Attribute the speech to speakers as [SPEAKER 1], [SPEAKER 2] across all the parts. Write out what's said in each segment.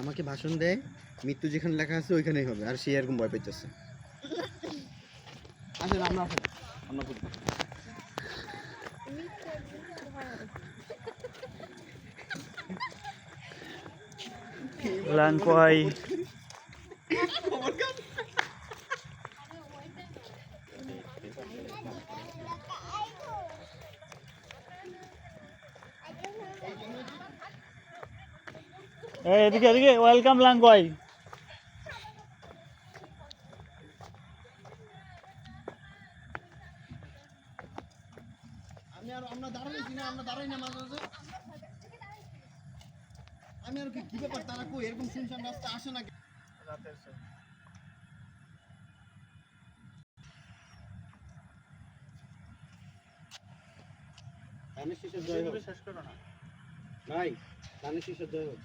[SPEAKER 1] আমাকে ভাষণ দেয় মৃত্যু যেখানে লেখা আছে ওইখানেই হবে আর সে এরকম ভয় পাইতেছে। আসেন আমরা আসেন। আমরা করি।
[SPEAKER 2] এদিকে এদিকে ওয়েলকাম লাংকোয়াই
[SPEAKER 1] আমি আর আমরা দাঁড়াইছি না আমরা দাঁড়াই না মাঝে মাঝে। আমি আর কি কি ব্যাপার তারা কই? এরকম শুনশান রাস্তা আসে না
[SPEAKER 2] শেষ করো না।
[SPEAKER 1] নাই ধানের শীষের জয় হোক এই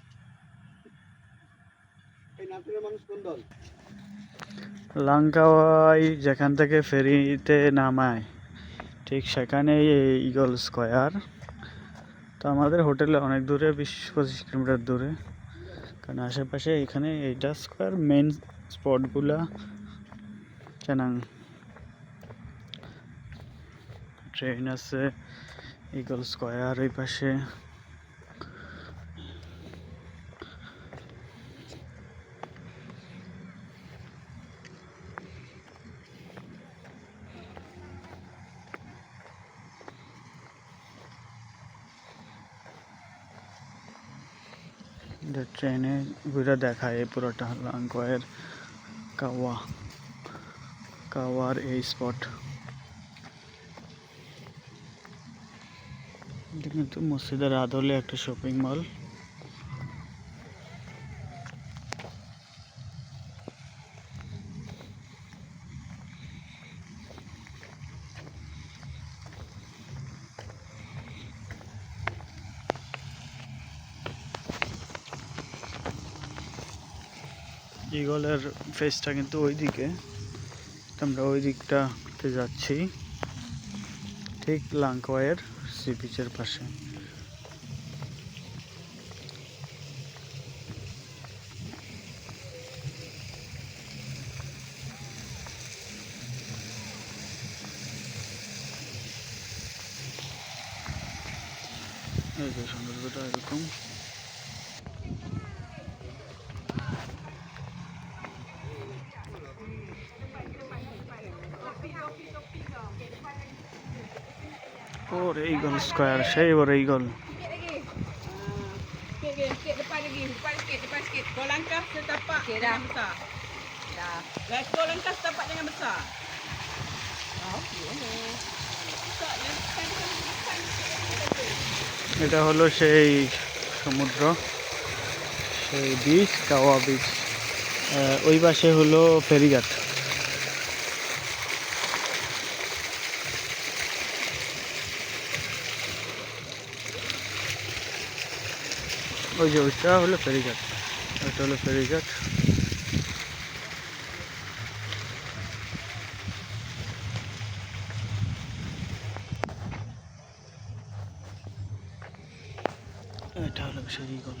[SPEAKER 1] নাটোরের মানুষ কোন দল
[SPEAKER 2] লাঙ্কাওয়াই যেখান থেকে ফেরিতে নামায়, ঠিক সেখানেই এই ইগল স্কোয়ার। তো আমাদের হোটেলে অনেক দূরে, বিশ পঁচিশ কিলোমিটার দূরে। কারণ আশেপাশে এখানে এইটা স্কোয়ার মেন স্পটগুলা কেনাং ট্রেন আছে, ইগল স্কোয়ার এই পাশে। ট্রেনে ঘুরে দেখায় এই পুরোটা লাংকয়ের কাওয়া, কাওয়ার এই স্পট কিন্তু মসজিদের আদলে একটা শপিং মল ইগলের ফেসটা কিন্তু ওই দিকে তো আমরা ওই দিকটাতে যাচ্ছি। ঠিক লাঙ্কওয়ের সি বিচের পাশে। সৌন্দর্যটা এরকম।
[SPEAKER 3] Oh, Regal Square, Shaver Regal.
[SPEAKER 2] এটা হলো সেই সমুদ্র সেই বীজ কাওয়া বীজ ওই পাশে হলো ফেরিঘাট ওই যে ওইটা হলো ফেরিঘাট, ওইটা হলো ফেরিঘাট। এটা হলো গল।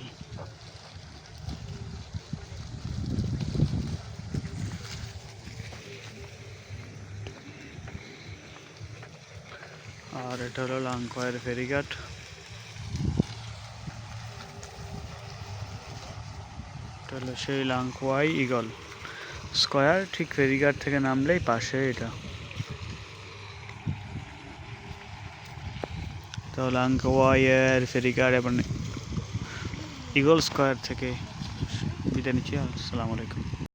[SPEAKER 2] আর এটা হলো লাংকয়ের ফেরিঘাট। হলো সেই লাংকুয়াই ইগল। স্কোয়ার ঠিক ফেরিঘাট থেকে নামলেই পাশে এটা। তো লাংকুয়াইয়ের ফেরিঘাট এবং ইগল স্কোয়ার থেকে বিদায় নিচ্ছি। আসসালামু আলাইকুম।